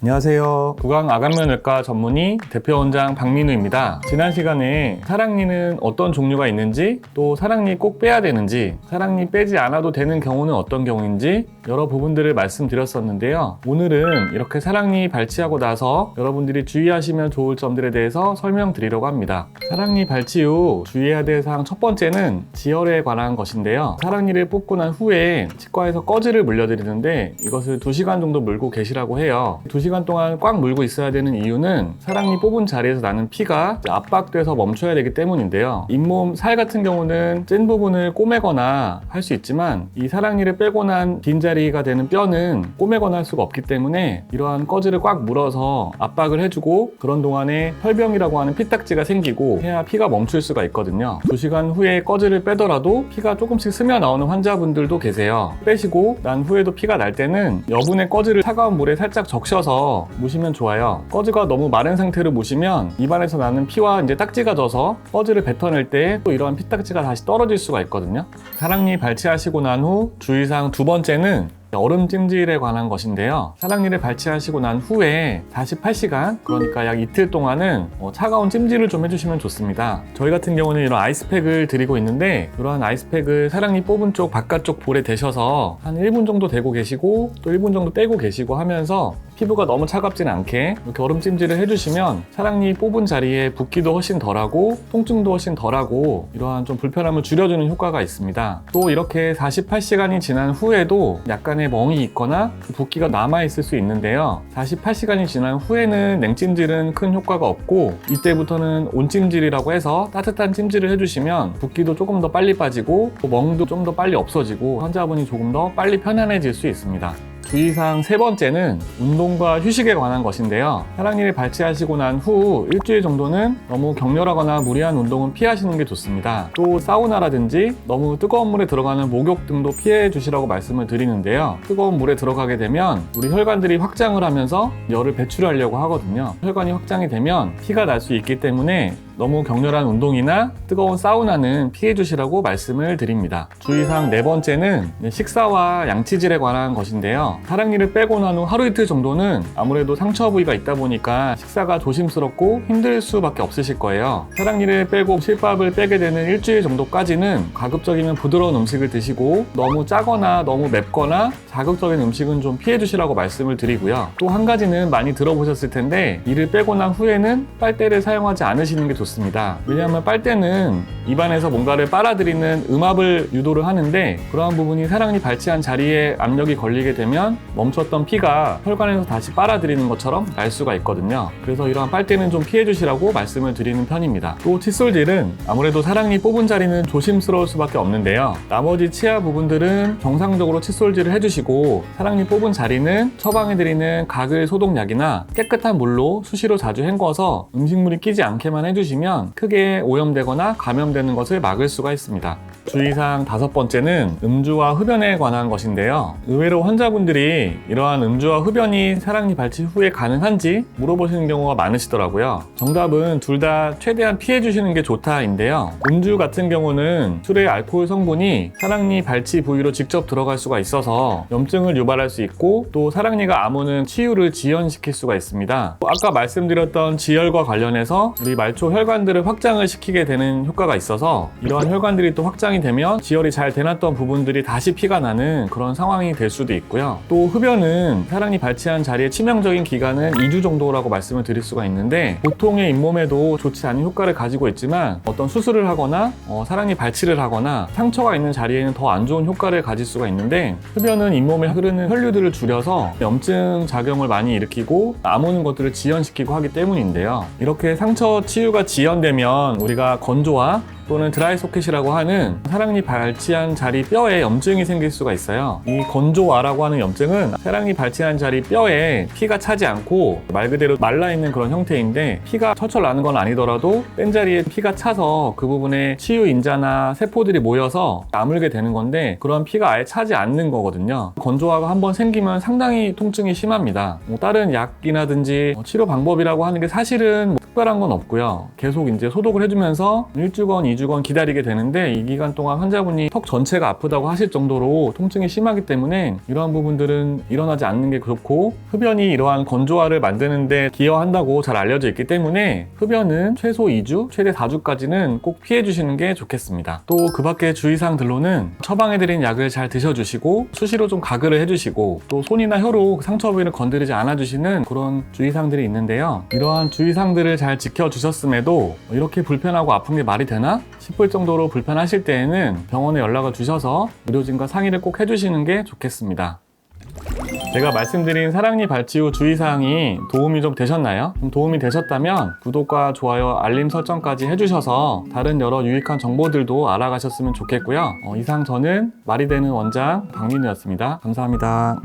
안녕하세요. 구강 아간면외과 전문의 대표원장 박민우입니다. 지난 시간에 사랑니는 어떤 종류가 있는지, 또 사랑니 꼭 빼야 되는지, 사랑니 빼지 않아도 되는 경우는 어떤 경우인지 여러 부분들을 말씀드렸었는데요. 오늘은 이렇게 사랑니 발치하고 나서 여러분들이 주의하시면 좋을 점들에 대해서 설명드리려고 합니다. 사랑니 발치 후 주의해야 될 사항 첫 번째는 지혈에 관한 것인데요. 사랑니를 뽑고 난 후에 치과에서 꺼즈를 물려드리는데 이것을 2시간 정도 물고 계시라고 해요. 2시간 동안 꽉 물고 있어야 되는 이유는 사랑니 뽑은 자리에서 나는 피가 압박돼서 멈춰야 되기 때문인데요. 잇몸 살 같은 경우는 찐 부분을 꼬매거나 할 수 있지만 이 사랑니를 빼고 난 빈자리가 되는 뼈는 꼬매거나 할 수가 없기 때문에 이러한 꺼즈를 꽉 물어서 압박을 해주고 그런 동안에 혈병이라고 하는 피딱지가 생기고 해야 피가 멈출 수가 있거든요. 2시간 후에 꺼즈를 빼더라도 피가 조금씩 스며 나오는 환자분들도 계세요. 빼시고 난 후에도 피가 날 때는 여분의 꺼즈를 차가운 물에 살짝 적셔서 무시면 좋아요. 꺼즈가 너무 마른 상태로 무시면 입안에서 나는 피와 이제 딱지가 져서 꺼즈를 뱉어낼 때 또 이러한 피딱지가 다시 떨어질 수가 있거든요. 사랑니 발치하시고 난 후 주의사항 두 번째는 얼음 찜질에 관한 것인데요. 사랑니를 발치하시고 난 후에 48시간, 그러니까 약 이틀 동안은 어, 차가운 찜질을 좀 해주시면 좋습니다. 저희 같은 경우는 이런 아이스팩을 드리고 있는데 이러한 아이스팩을 사랑니 뽑은 쪽 바깥쪽 볼에 대셔서 한 1분 정도 대고 계시고 또 1분 정도 떼고 계시고 하면서 피부가 너무 차갑지는 않게 이렇게 얼음 찜질을 해주시면 사랑니 뽑은 자리에 붓기도 훨씬 덜하고 통증도 훨씬 덜하고 이러한 좀 불편함을 줄여주는 효과가 있습니다. 또 이렇게 48시간이 지난 후에도 약간 의 멍이 있거나 붓기가 남아있을 수 있는데요. 48시간이 지난 후에는 냉찜질은 큰 효과가 없고 이때부터는 온찜질이라고 해서 따뜻한 찜질을 해주시면 붓기도 조금 더 빨리 빠지고 또 멍도 좀 더 빨리 없어지고 환자분이 조금 더 빨리 편안해질 수 있습니다. 주의사항 세 번째는 운동과 휴식에 관한 것인데요. 사랑니를 발치하시고 난 후 일주일 정도는 너무 격렬하거나 무리한 운동은 피하시는 게 좋습니다. 또 사우나라든지 너무 뜨거운 물에 들어가는 목욕 등도 피해 주시라고 말씀을 드리는데요. 뜨거운 물에 들어가게 되면 우리 혈관들이 확장을 하면서 열을 배출하려고 하거든요. 혈관이 확장이 되면 피가 날 수 있기 때문에 너무 격렬한 운동이나 뜨거운 사우나는 피해 주시라고 말씀을 드립니다. 주의사항 네 번째는 식사와 양치질에 관한 것인데요. 사랑니를 빼고 난 후 하루 이틀 정도는 아무래도 상처 부위가 있다 보니까 식사가 조심스럽고 힘들 수밖에 없으실 거예요. 사랑니를 빼고 실밥을 빼게 되는 일주일 정도까지는 가급적이면 부드러운 음식을 드시고 너무 짜거나 너무 맵거나 자극적인 음식은 좀 피해 주시라고 말씀을 드리고요. 또 한 가지는 많이 들어보셨을 텐데 이를 빼고 난 후에는 빨대를 사용하지 않으시는 게 좋습니다. 왜냐하면 빨대는 입안에서 뭔가를 빨아들이는 음압을 유도를 하는데 그러한 부분이 사랑니 발치한 자리에 압력이 걸리게 되면 멈췄던 피가 혈관에서 다시 빨아들이는 것처럼 날 수가 있거든요. 그래서 이러한 빨대는 좀 피해 주시라고 말씀을 드리는 편입니다. 또 칫솔질은 아무래도 사랑니 뽑은 자리는 조심스러울 수밖에 없는데요. 나머지 치아 부분들은 정상적으로 칫솔질을 해주시고 사랑니 뽑은 자리는 처방해드리는 가글 소독약이나 깨끗한 물로 수시로 자주 헹궈서 음식물이 끼지 않게만 해주시면 크게 오염되거나 감염되는 것을 막을 수가 있습니다. 주의사항 다섯 번째는 음주와 흡연에 관한 것인데요. 의외로 환자분들이 이러한 음주와 흡연이 사랑니 발치 후에 가능한지 물어보시는 경우가 많으시더라고요. 정답은 둘 다 최대한 피해 주시는 게 좋다인데요. 음주 같은 경우는 술의 알코올 성분이 사랑니 발치 부위로 직접 들어갈 수가 있어서 염증을 유발할 수 있고 또 사랑니가 아무는 치유를 지연시킬 수가 있습니다. 또 아까 말씀드렸던 지혈과 관련해서 우리 말초 혈관들을 확장을 시키게 되는 효과가 있어서 이러한 혈관들이 또 확장이 되면 지혈이 잘 되놨던 부분들이 다시 피가 나는 그런 상황이 될 수도 있고요. 또 흡연은 사랑니 발치한 자리에 치명적인 기간은 2주 정도라고 말씀을 드릴 수가 있는데 보통의 잇몸에도 좋지 않은 효과를 가지고 있지만 어떤 수술을 하거나 어, 사랑니 발치를 하거나 상처가 있는 자리에는 더 안 좋은 효과를 가질 수가 있는데 흡연은 잇몸에 흐르는 혈류들을 줄여서 염증 작용을 많이 일으키고 남은 것들을 지연시키고 하기 때문인데요. 이렇게 상처 치유가 지연되면 우리가 건조와 또는 드라이 소켓이라고 하는 사랑니 발치한 자리 뼈에 염증이 생길 수가 있어요. 이 건조화라고 하는 염증은 사랑니 발치한 자리 뼈에 피가 차지 않고 말 그대로 말라 있는 그런 형태인데 피가 철철 나는 건 아니더라도 뺀 자리에 피가 차서 그 부분에 치유 인자나 세포들이 모여서 나물게 되는 건데 그런 피가 아예 차지 않는 거거든요. 건조화가 한번 생기면 상당히 통증이 심합니다. 뭐 다른 약이라든지 뭐 치료 방법이라고 하는 게 사실은 뭐 특별한 건 없고요. 계속 이제 소독을 해주면서 1주간, 2주간 기다리게 되는데 이 기간 동안 환자분이 턱 전체가 아프다고 하실 정도로 통증이 심하기 때문에 이러한 부분들은 일어나지 않는 게 좋고 흡연이 이러한 건조화를 만드는데 기여한다고 잘 알려져 있기 때문에 흡연은 최소 2주, 최대 4주까지는 꼭 피해 주시는 게 좋겠습니다. 또 그 밖에 주의사항들로는 처방해드린 약을 잘 드셔주시고 수시로 좀 가글을 해주시고 또 손이나 혀로 상처 부위를 건드리지 않아주시는 그런 주의사항들이 있는데요. 이러한 주의사항들을 잘 지켜주셨음에도 이렇게 불편하고 아픈 게 말이 되나 싶을 정도로 불편하실 때에는 병원에 연락을 주셔서 의료진과 상의를 꼭 해주시는 게 좋겠습니다. 제가 말씀드린 사랑니 발치 후 주의사항이 도움이 좀 되셨나요? 좀 도움이 되셨다면 구독과 좋아요, 알림 설정까지 해주셔서 다른 여러 유익한 정보들도 알아가셨으면 좋겠고요. 어, 이상 저는 말이 되는 원장 박민우였습니다. 감사합니다.